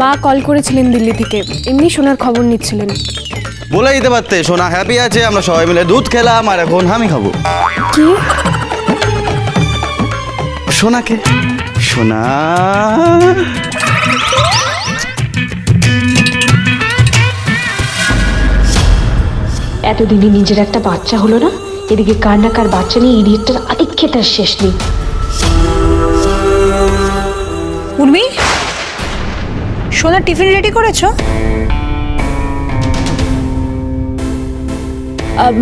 মা কল করেছিলেন দিল্লি থেকে। এমনি সোনার খবর নিচ্ছিলেন। বলে দিতে পারতে সোনা হ্যাপি আছে আমরা সবাই মিলে দুধ খেলাম আর এখন আমি খাব। কি? সোনাকে সোনা। এতদিনে নিজের একটা বাচ্চা হলো না? এদিকে কার না কার বাচ্চা নিয়ে ইডিয়েটটার আদিক্ষেতার শেষ নেই। সোনার টিফিন রেডি করেছ? আম,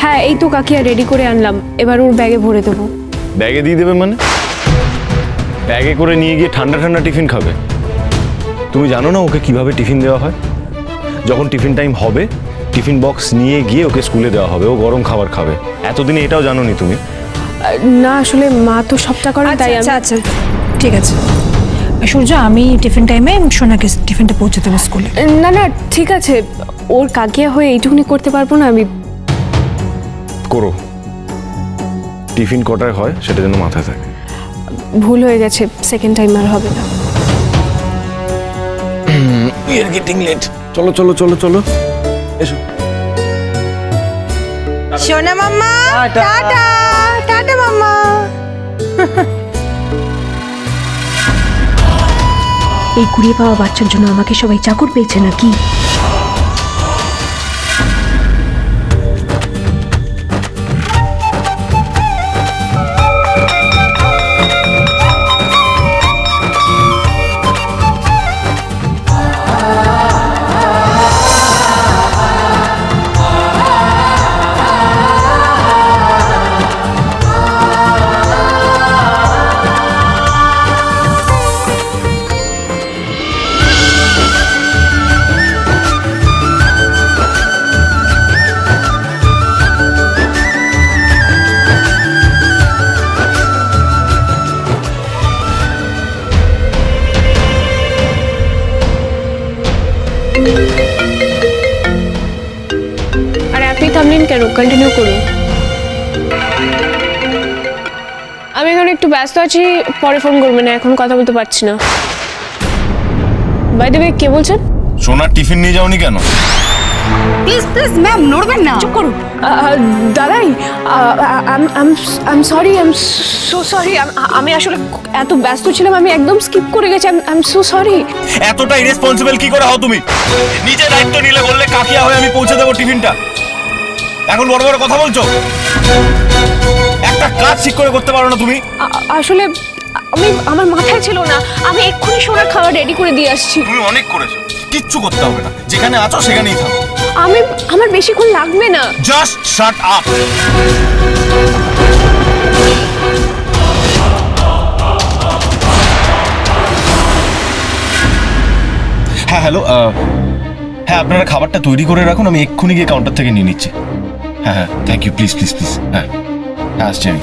হ্যাঁ এই তো কাকিয়া রেডি করে আনলাম। এবার ওর ব্যাগে ভরে দেবো। ব্যাগে দিয়ে দেবে মানে? ব্যাগে করে নিয়ে গিয়ে ঠান্ডা ঠান্ডা টিফিন খাবে? তুমি জানো না ওকে কীভাবে টিফিন দেওয়া হয়? যখন টিফিন টাইম হবে টিফিন বক্স নিয়ে গিয়ে ওকে স্কুলে দেওয়া হবে। ও গরম খাবার খাবে। এতদিনে এটাও জানো নি তুমি? না আসলে মা তো সবটা করে আচ্ছা তাই আচ্ছা আচ্ছা। ঠিক আছে। সূর্য আমি টিফিন টাইমে সোনাকে টিফিনটা পৌঁছে দেবো স্কুলে। না না ঠিক আছে। ওর কাকিয়া হয়ে এইটুকুনি করতে পারব না আমি করো। টিফিন কটায় হয় সেটা যেন মাথায় থাকে। ভুল হয়ে গেছে সেকেন্ড টাইম আর হবে না। উই আর গেটিং লেট চলো চলো চলো চলো। এসো। সোনা মাম্মা টাটা টাটা মাম্মা। এই কুড়িয়ে পাওয়া বাচ্চার জন্য আমাকে সবাই চাকর পেয়েছে নাকি? কেন কন্টিনিউ করুন। আমি এখন একটু ব্যস্ত আছি পরে ফোন করবেন এখন কথা বলতে পারছি না। বাই দেবে কে বলছেন? সোনার টিফিন নিয়ে যাওনি কেন? প্লিজ প্লিজ ম্যাম নড়বেন না। চুপ করুন। দাদাই I'm sorry I'm so sorry আমি আসলে এত ব্যস্ত ছিলাম আমি একদম স্কিপ করে গেছি আই এম সো সরি এতটা ইরেসপন্সিবল কি করে হও তুমি? নিজে দায়িত্ব নিলে বললে কাকিয়া হয়ে আমি পৌঁছে দেবো টিফিনটা। এখন বড় বড় কথা বলছো? একটা কাজ ঠিক করে করতে পারো না তুমি। আসলে আমি আমার মাথায় ছিল না। আমি এক্ষুনি সোনার খাবার রেডি করে দিয়ে আসছি। তুমি অনেক করেছ। কিচ্ছু করতে হবে না। যেখানে আছো সেখানেই থাকো। আমি আমার বেশিক্ষণ লাগবে না। জাস্ট শাট আপ হ্যাঁ হ্যালো হ্যাঁ আপনারা খাবারটা তৈরি করে রাখুন। আমি এক্ষুনি গিয়ে কাউন্টার থেকে নিয়ে নিচ্ছি। হ্যাঁ হ্যাঁ thank you please please please হ্যাঁ হ্যাঁ আসছি আমি।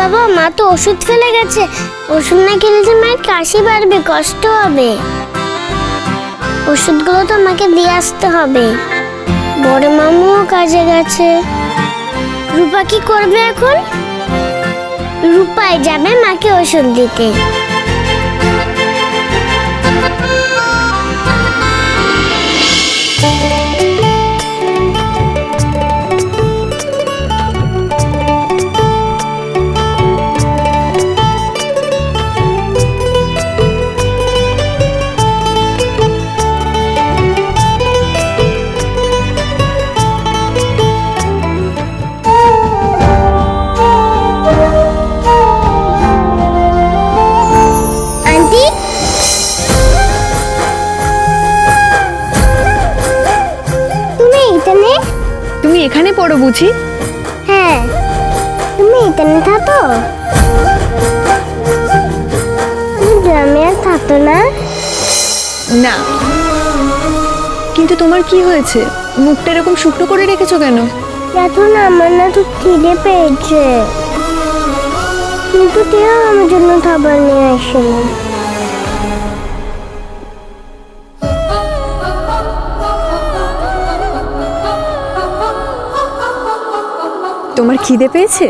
বাবা, মা তো ওষুধ ফেলে গেছে। ওষুধ না খেলে যে মায়ের কাশি বাড়বে, কষ্ট হবে। ওষুধগুলো তো আমাকে দিয়ে আসতে হবে। বড় মামুও কাজে গেছে। রূপা কি করবে এখন? রূপায় যাবে মাকে ওষুধ দিতে। বুঝি? হ্যাঁ। তুমি এখানে থাকো। গ্রামে আর থাকো না। না। কিন্তু তোমার কি হয়েছে? মুখটা এরকম শুকনো করে রেখেছো কেন? এখন আমার না তো খিদে পেয়েছে। কিন্তু কেউ আমার জন্য খাবার নিয়ে আসেনি। তোমার খিদে পেয়েছে?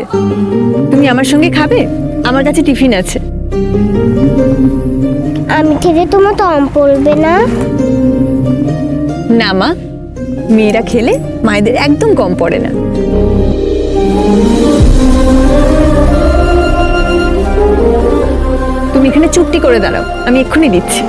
তুমি আমার সঙ্গে খাবে? আমার কাছে টিফিন আছে। আমি খেলে তোমার দম পড়বে না? না মা। মেয়েরা খেলে মায়েদের একদম কম পড়ে না। তুমি এখানে চুপটি করে দাঁড়াও। আমি এক্ষুনি দিচ্ছি।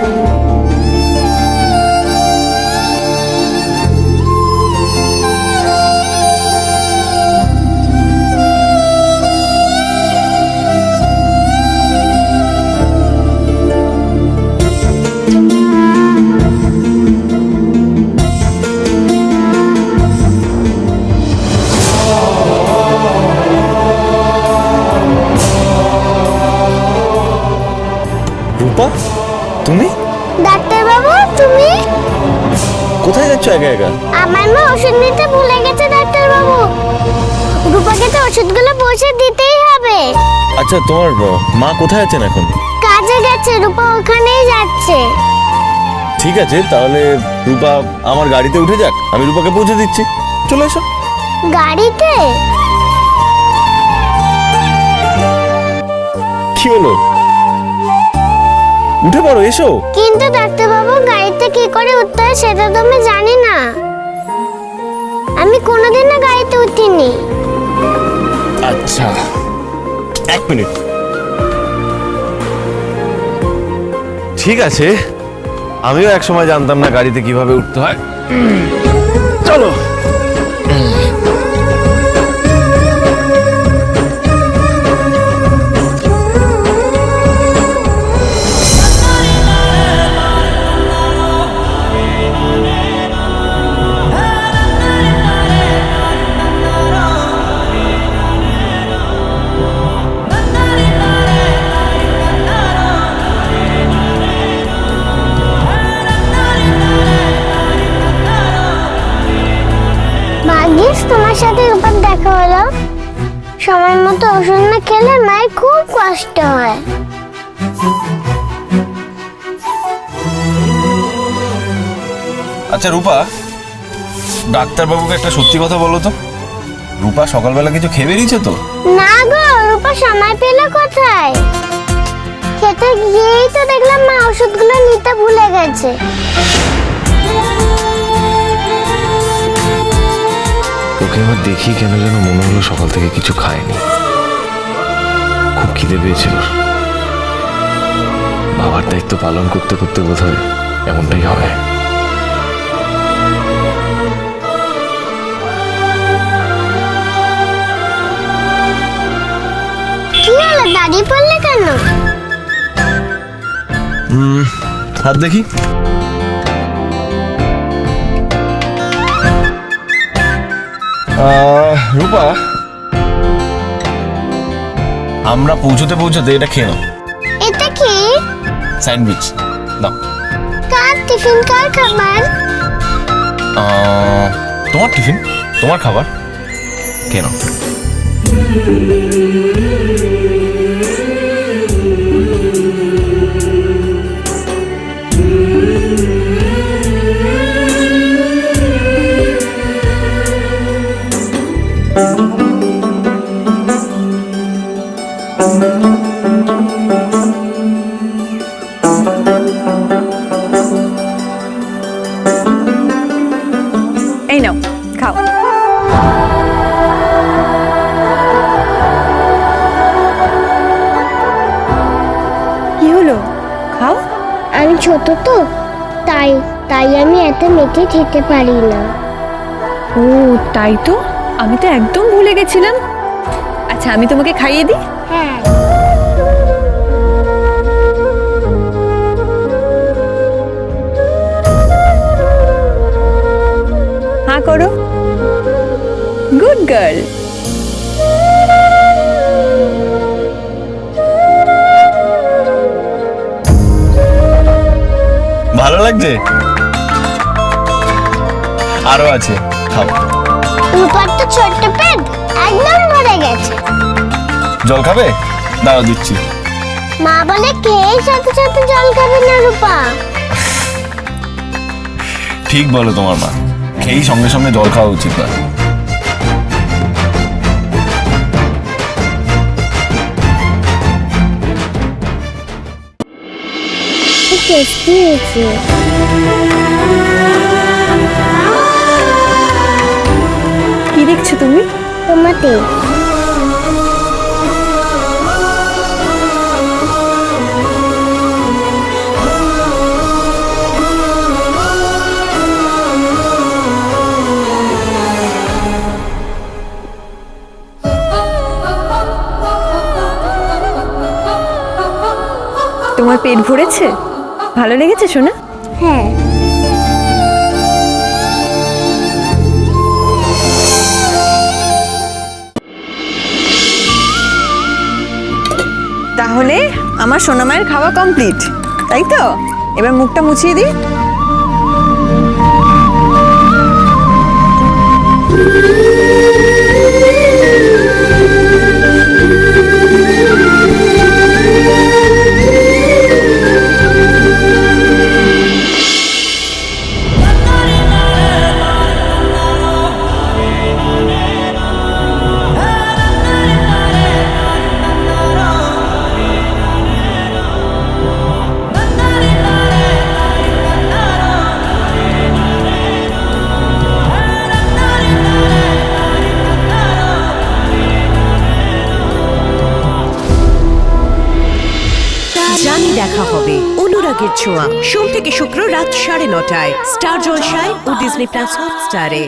একা একা? আমার মা ওষুধ নিতে ভুলে গেছে ডাক্তার বাবু রূপাকে তো ওষুধগুলো পৌঁছে দিতেই হবে। আচ্ছা তোমার মা কোথায় আছেন এখন? কাজে গেছে রূপা ওখানেই যাচ্ছে। ঠিক আছে তাহলে রূপা আমার গাড়িতে উঠে যাক আমি রূপাকে পৌঁছে দিচ্ছি। চলে এসো। গাড়িতে? কি হলো? উঠে পড়ো এসো। কিন্তু ডাক্তার বাবু গাড়িতে কি করে উঠতে হয় সেটা তো আমি জানি না। আমি কোনোদিনও গাড়িতে উঠিনি। আচ্ছা এক মিনিট। ঠিক আছে আমিও এক সময় জানতাম না গাড়িতে কীভাবে উঠতে হয়। চলো। ভাগ্যিস তোমার সাথে রূপার দেখা হলো। সময় মতো ওষুধ না খেলে মায়ের খুব কষ্ট হয়। আচ্ছা রূপা ডাক্তারবাবুকে একটা সত্যি কথা বলো তো। রূপা সকালবেলা কিছু খেয়ে বেরিয়েছে তো? না গো রূপা সময় পেল কোথায়? খেতে গিয়েই তো দেখলাম মা ওষুধগুলো নিতে ভুলে গেছে। ওকে আমার দেখি কেন যেন মনে হলো সকাল থেকে কিছু খায়নি। খুব খিদে পেয়েছিল। বাবার দায়িত্ব পালন করতে করতে বোধ হয়। এমনটাই হবে দাঁড়িয়ে পড়লে কেন? হাত দেখি। রূপা। আমরা পৌঁছতে পৌঁছতে এটা খেয়ে নাও। এটা কি? স্যান্ডউইচ। দাও। কার টিফিন? কার খাবার? তোমার টিফিন তোমার খাবার। কেন এই নাও খাও কি হলো? খাও? আমি ছোট তো তাই তাই আমি এত মেটে খেতে পারি না। ও তাই তো? আমি তো একদম ভুলে গেছিলাম। আচ্ছা আমি তোমাকে খাইয়ে দিই? হ্যাঁ। হ্যাঁ করো। গুড গার্ল ভালো লাগছে? আরও আছে খাও রূপার তো ছোট্ট পেট একদম ভরে গেছে। জল খাবে? দাঁড়া দিচ্ছি। মা বলে খেয়ে সাথে সাথে জল খাবে না রূপা। ঠিক বলো তোমার মা খেয়েই সঙ্গে সঙ্গে জল খাওয়া উচিত না। কি টেস্টি হয়েছে। কি দেখছ তুমি? টমাটো তোমার পেট ভরেছে? ভালো লেগেছে শোনা হ্যাঁ। তাহলে আমার সোনামায়ের খাওয়া কমপ্লিট তাই তো? এবার মুখটা মুছিয়ে দিই। অনুরাগের ছোঁয়া। সোম থেকে শুক্র রাত সাড়ে নটায়। স্টার জলসায় ও ডিজনি প্লাস হটস্টারে।